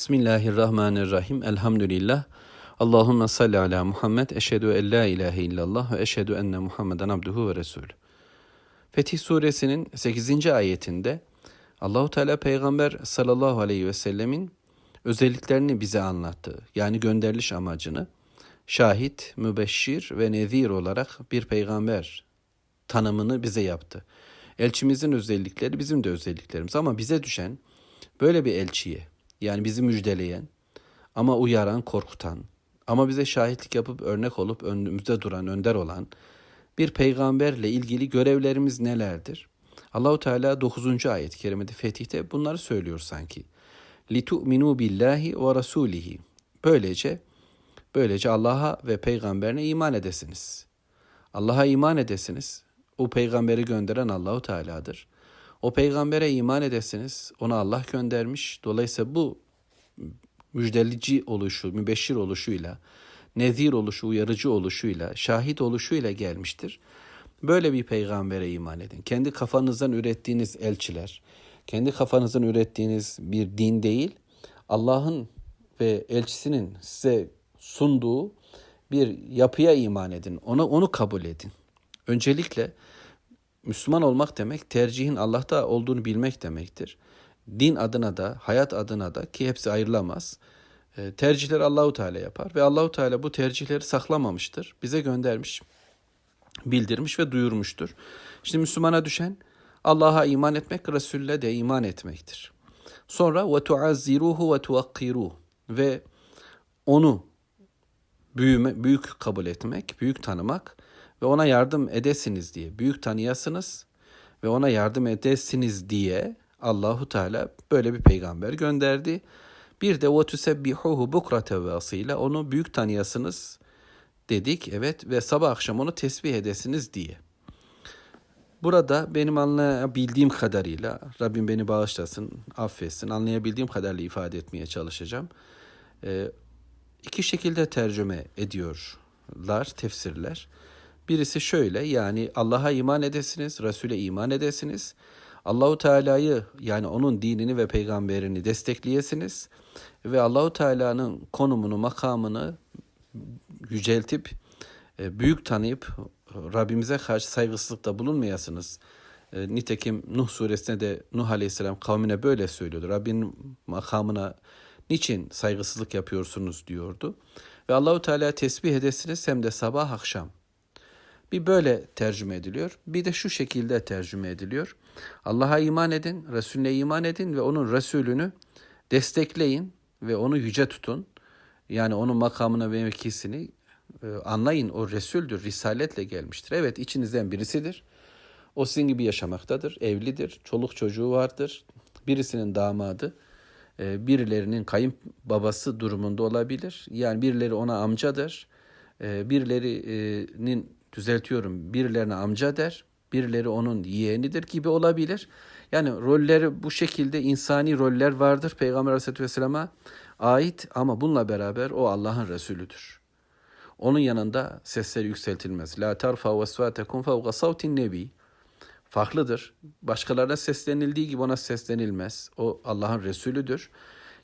Bismillahirrahmanirrahim. Elhamdülillah. Allahümme salli ala Muhammed. Eşhedü en la ilahe illallah ve eşhedü enne Muhammeden abduhu ve resulü. Fetih suresinin 8. ayetinde Allahu Teala peygamber sallallahu aleyhi ve sellemin özelliklerini bize anlattı. Yani gönderiliş amacını şahit, mübeşşir ve nezir olarak bir peygamber tanımını bize yaptı. Elçimizin özellikleri bizim de özelliklerimiz ama bize düşen böyle bir elçiye yani bizi müjdeleyen ama uyaran, korkutan ama bize şahitlik yapıp örnek olup önümüzde duran, önder olan bir peygamberle ilgili görevlerimiz nelerdir? Allahu Teala 9. ayet-i kerimede fetihte bunları söylüyor sanki. Litu'minu billahi ve rasulihi. Böylece böylece Allah'a ve peygamberine iman edesiniz. Allah'a iman edesiniz. O peygamberi gönderen Allahu Teala'dır. O peygambere iman edesiniz. Onu Allah göndermiş. Dolayısıyla bu müjdelici oluşu, mübeşşir oluşuyla, nezir oluşu, uyarıcı oluşuyla, şahit oluşuyla gelmiştir. Böyle bir peygambere iman edin. Kendi kafanızdan ürettiğiniz elçiler, kendi kafanızdan ürettiğiniz bir din değil, Allah'ın ve elçisinin size sunduğu bir yapıya iman edin. Ona onu kabul edin. Öncelikle Müslüman olmak demek tercihin Allah'ta olduğunu bilmek demektir. Din adına da, hayat adına da ki hepsi ayrılamaz. E, tercihleri Allahu Teala yapar ve Allahu Teala bu tercihleri saklamamıştır. Bize göndermiş, bildirmiş ve duyurmuştur. İşte Müslümana düşen Allah'a iman etmek, Resul'le de iman etmektir. Sonra ve tuazziruhu ve tuvakkiruhu ve onu büyüme, büyük kabul etmek, büyük tanımak ve ona yardım edesiniz diye, büyük tanıyasınız ve ona yardım edesiniz diye Allahu Teala böyle bir peygamber gönderdi. Bir de ve tusebbihuhu bukrate ve onu büyük tanıyasınız dedik. Evet ve sabah akşam onu tesbih edesiniz diye. Burada benim anlayabildiğim kadarıyla Rabbim beni bağışlasın, affetsin. Anlayabildiğim kadarıyla ifade etmeye çalışacağım. Ee, iki şekilde tercüme ediyorlar tefsirler. Birisi şöyle yani Allah'a iman edesiniz, Resul'e iman edesiniz. Allahu Teala'yı yani onun dinini ve peygamberini destekleyesiniz ve Allahu Teala'nın konumunu, makamını yüceltip e, büyük tanıyıp Rabbimize karşı saygısızlıkta bulunmayasınız. E, nitekim Nuh suresinde de Nuh Aleyhisselam kavmine böyle söylüyordu. Rabbinin makamına niçin saygısızlık yapıyorsunuz diyordu. Ve Allahu Teala tesbih edesiniz hem de sabah akşam. Bir böyle tercüme ediliyor. Bir de şu şekilde tercüme ediliyor. Allah'a iman edin, Resulüne iman edin ve onun Resulünü destekleyin ve onu yüce tutun. Yani onun makamına ve mevkisini e, anlayın. O Resul'dür, risaletle gelmiştir. Evet içinizden birisidir. O sizin gibi yaşamaktadır, evlidir, çoluk çocuğu vardır. Birisinin damadı, e, birilerinin kayınbabası durumunda olabilir. Yani birileri ona amcadır, e, birilerinin düzeltiyorum birilerine amca der, birileri onun yeğenidir gibi olabilir. Yani rolleri bu şekilde insani roller vardır Peygamber Aleyhisselatü Vesselam'a ait ama bununla beraber o Allah'ın Resulüdür. Onun yanında sesler yükseltilmez. La tarfa ve svatekum fevga savtin nebi. Farklıdır. Başkalarına seslenildiği gibi ona seslenilmez. O Allah'ın Resulüdür.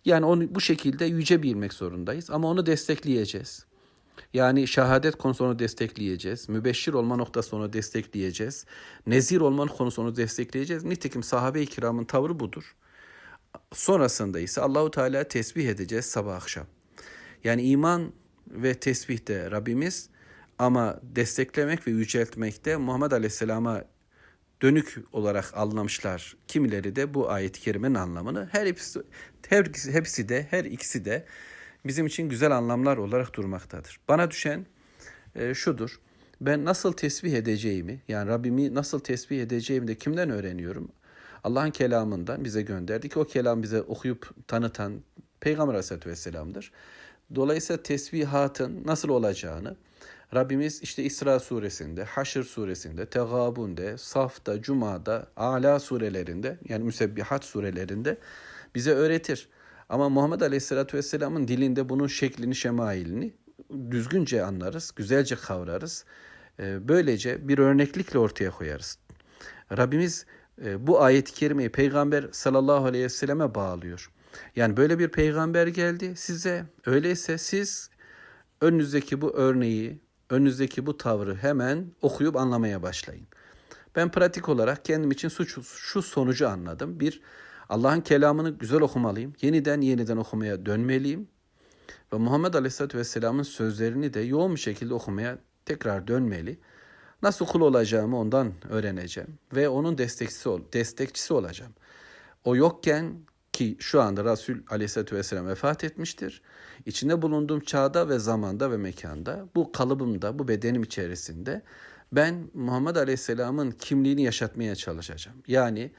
Yani onu bu şekilde yüce bilmek zorundayız ama onu destekleyeceğiz. Yani şehadet konusunu destekleyeceğiz. Mübeşşir olma noktasını destekleyeceğiz. Nezir olma konusunu destekleyeceğiz. Nitekim sahabe-i kiramın tavrı budur. Sonrasında ise Allahu Teala tesbih edeceğiz sabah akşam. Yani iman ve tesbihte Rabbimiz ama desteklemek ve yüceltmekte Muhammed Aleyhisselam'a dönük olarak anlamışlar. Kimileri de bu ayet-i kerimenin anlamını. Her hepsi, her hepsi de her ikisi de bizim için güzel anlamlar olarak durmaktadır. Bana düşen e, şudur. Ben nasıl tesbih edeceğimi, yani Rabbimi nasıl tesbih edeceğimi de kimden öğreniyorum? Allah'ın kelamından bize gönderdi ki o kelam bize okuyup tanıtan Peygamber Aleyhisselatü Vesselam'dır. Dolayısıyla tesbihatın nasıl olacağını Rabbimiz işte İsra suresinde, Haşr suresinde, Tegabun'de, Saf'ta, Cuma'da, Ala surelerinde yani Müsebbihat surelerinde bize öğretir. Ama Muhammed Aleyhisselatü Vesselam'ın dilinde bunun şeklini, şemailini düzgünce anlarız, güzelce kavrarız. Ee, böylece bir örneklikle ortaya koyarız. Rabbimiz e, bu ayet-i kerimeyi Peygamber sallallahu aleyhi ve selleme bağlıyor. Yani böyle bir peygamber geldi size. Öyleyse siz önünüzdeki bu örneği, önünüzdeki bu tavrı hemen okuyup anlamaya başlayın. Ben pratik olarak kendim için şu, şu sonucu anladım. Bir, Allah'ın kelamını güzel okumalıyım. Yeniden yeniden okumaya dönmeliyim. Ve Muhammed Aleyhisselatü Vesselam'ın sözlerini de yoğun bir şekilde okumaya tekrar dönmeli. Nasıl kul olacağımı ondan öğreneceğim. Ve onun destekçisi, ol, destekçisi olacağım. O yokken ki şu anda Resul Aleyhisselatü Vesselam vefat etmiştir. İçinde bulunduğum çağda ve zamanda ve mekanda bu kalıbımda, bu bedenim içerisinde ben Muhammed Aleyhisselam'ın kimliğini yaşatmaya çalışacağım. Yani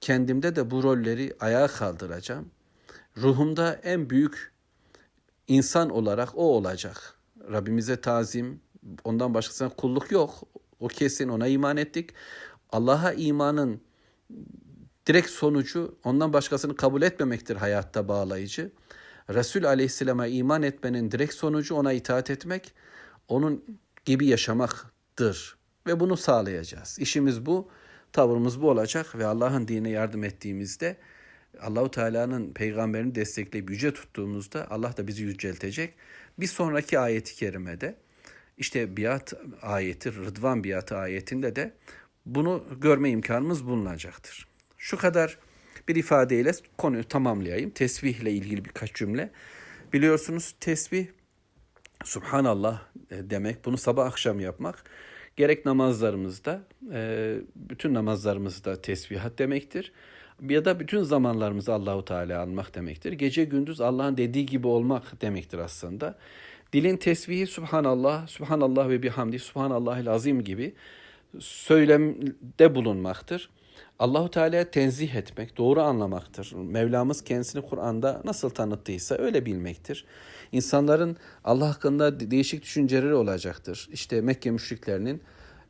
kendimde de bu rolleri ayağa kaldıracağım. Ruhumda en büyük insan olarak o olacak. Rabbimize tazim, ondan başkasına kulluk yok. O kesin ona iman ettik. Allah'a imanın direkt sonucu ondan başkasını kabul etmemektir hayatta bağlayıcı. Resul aleyhisselama iman etmenin direkt sonucu ona itaat etmek, onun gibi yaşamaktır. Ve bunu sağlayacağız. İşimiz bu, tavrımız bu olacak ve Allah'ın dinine yardım ettiğimizde Allahu Teala'nın peygamberini destekleyip yüce tuttuğumuzda Allah da bizi yüceltecek. Bir sonraki ayeti kerimede işte biat ayeti, Rıdvan biatı ayetinde de bunu görme imkanımız bulunacaktır. Şu kadar bir ifadeyle konuyu tamamlayayım. Tesbihle ilgili birkaç cümle. Biliyorsunuz tesbih Subhanallah demek, bunu sabah akşam yapmak gerek namazlarımızda, bütün namazlarımızda tesbihat demektir. Ya da bütün zamanlarımızı Allahu Teala almak demektir. Gece gündüz Allah'ın dediği gibi olmak demektir aslında. Dilin tesbihi Subhanallah, Subhanallah ve bihamdi, Subhanallahil azim gibi söylemde bulunmaktır. Allahu Teala'ya tenzih etmek, doğru anlamaktır. Mevlamız kendisini Kur'an'da nasıl tanıttıysa öyle bilmektir. İnsanların Allah hakkında değişik düşünceleri olacaktır. İşte Mekke müşriklerinin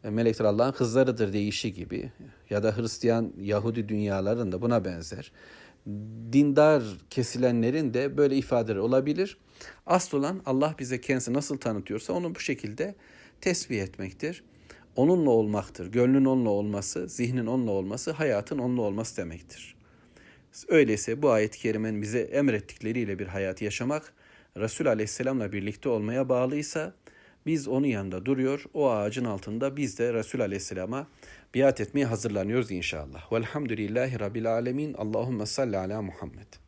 melekler Allah'ın kızlarıdır deyişi gibi ya da Hristiyan, Yahudi dünyalarında buna benzer. Dindar kesilenlerin de böyle ifadeleri olabilir. Asıl olan Allah bize kendisi nasıl tanıtıyorsa onu bu şekilde tesbih etmektir. Onunla olmaktır. Gönlün onunla olması, zihnin onunla olması, hayatın onunla olması demektir. Öyleyse bu ayet-i kerimenin bize emrettikleriyle bir hayat yaşamak, Resul Aleyhisselam'la birlikte olmaya bağlıysa, biz onun yanında duruyor, o ağacın altında biz de Resul Aleyhisselam'a biat etmeye hazırlanıyoruz inşallah. Velhamdülillahi Rabbil Alemin. Allahümme salli ala Muhammed.